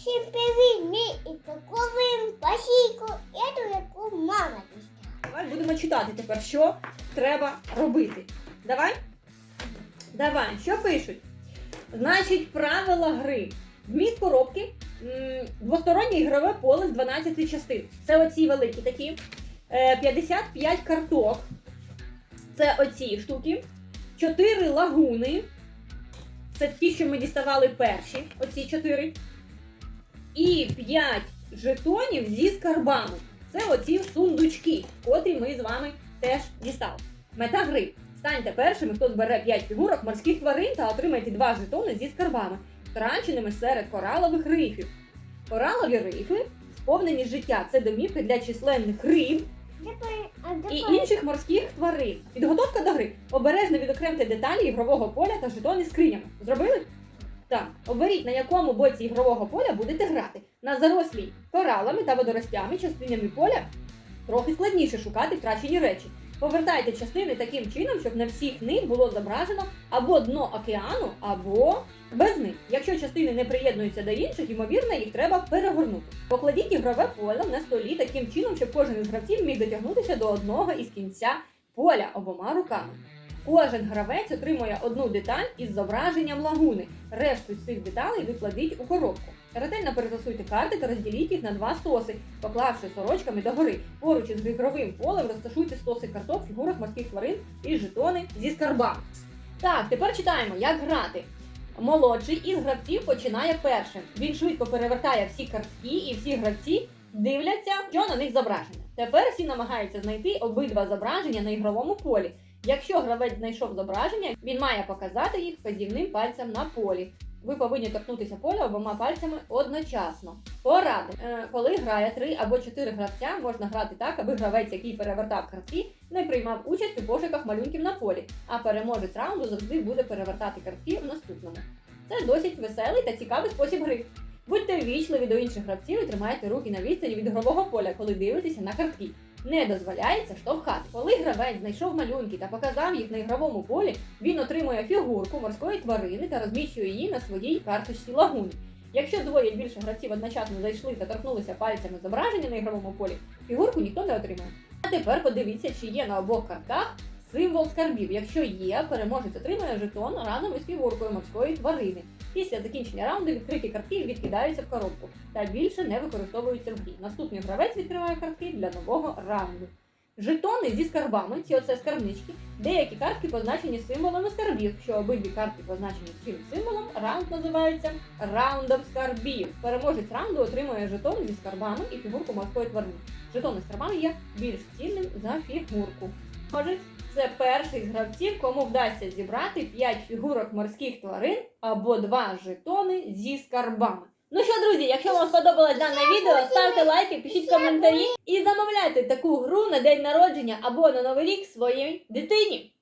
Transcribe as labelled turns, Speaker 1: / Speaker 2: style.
Speaker 1: Всім привіт, ми і таковим пасійку, эту яку мама дістала.
Speaker 2: Давай будемо читати тепер, що треба робити. Давай? Давай, що пишуть? Значить, правила гри. Вміст коробки двостороннє ігрове поле з 12 частин. Це оці великі такі. Е, 55 карток. Це оці штуки. 4 лагуни. Це ті, що ми діставали перші. Оці 4. І 5 жетонів зі скарбами. Це оці сундучки, котрі ми з вами теж дістали. Мета гри. Станьте першими, хто збере 5 фігурок морських тварин та отримайте 2 жетони зі скарбами, втраченими серед коралових рифів. Коралові рифи сповнені життя. Це домівки для численних риб і інших морських тварин. Підготовка до гри. Обережно відокремте деталі ігрового поля та жетони з скринями. Зробили? Оберіть, на якому боці ігрового поля будете грати. На зарослій коралами та водоростями частинами поля трохи складніше шукати втрачені речі. Повертайте частини таким чином, щоб на всіх них було зображено або дно океану, або без них. Якщо частини не приєднуються до інших, ймовірно, їх треба перегорнути. Покладіть ігрове поле на столі таким чином, щоб кожен із гравців міг дотягнутися до одного із кінця поля обома руками. Кожен гравець отримує одну деталь із зображенням лагуни. Решту цих деталей викладіть у коробку. Ретельно перетасуйте карти та розділіть їх на два стоси, поклавши сорочками догори. Поруч із ігровим полем розташуйте стоси карток, фігурок морських тварин і жетони зі скарбами. Так, тепер читаємо, як грати. Молодший із гравців починає першим. Він швидко перевертає всі картки, і всі гравці дивляться, що на них зображення. Тепер всі намагаються знайти обидва зображення на ігровому полі. Якщо гравець знайшов зображення, він має показати їх вказівним пальцем на полі. Ви повинні торкнутися поля обома пальцями одночасно. Поради. Е, коли грає три або чотири гравця, можна грати так, аби гравець, який перевертав картки, не приймав участь у пошуках малюнків на полі, а переможець раунду завжди буде перевертати картки в наступному. Це досить веселий та цікавий спосіб гри. Будьте ввічливі до інших гравців і тримайте руки на відстані від ігрового поля, коли дивитеся на картки. Не дозволяється штовхати. Коли гравець знайшов малюнки та показав їх на ігровому полі, він отримує фігурку морської тварини та розміщує її на своїй карточці лагуни. Якщо двоє більше гравців одночасно зайшли та торкнулися пальцями зображення на ігровому полі, фігурку ніхто не отримає. А тепер подивіться, чи є на обох картках символ скарбів. Якщо є, переможець отримує жетон разом із фігуркою морської тварини. Після закінчення раунду відкриті картки відкидаються в коробку та більше не використовуються в грі. Наступний гравець відкриває картки для нового раунду. Жетони зі скарбами, ці оце скарбнички, деякі картки позначені символами скарбів. Що обидві картки позначені цим символом, раунд називається раундом скарбів. Переможець раунду отримує жетон зі скарбами і фігурку морської тварини. Жетони з скарбами є більш цінним за фігурку. Переможець це перший з гравців, кому вдасться зібрати 5 фігурок морських тварин або 2 жетони зі скарбами. Ну що, друзі, якщо вам сподобалось дане відео, ставте лайки, пишіть коментарі і замовляйте таку гру на день народження або на новий рік своїй дитині.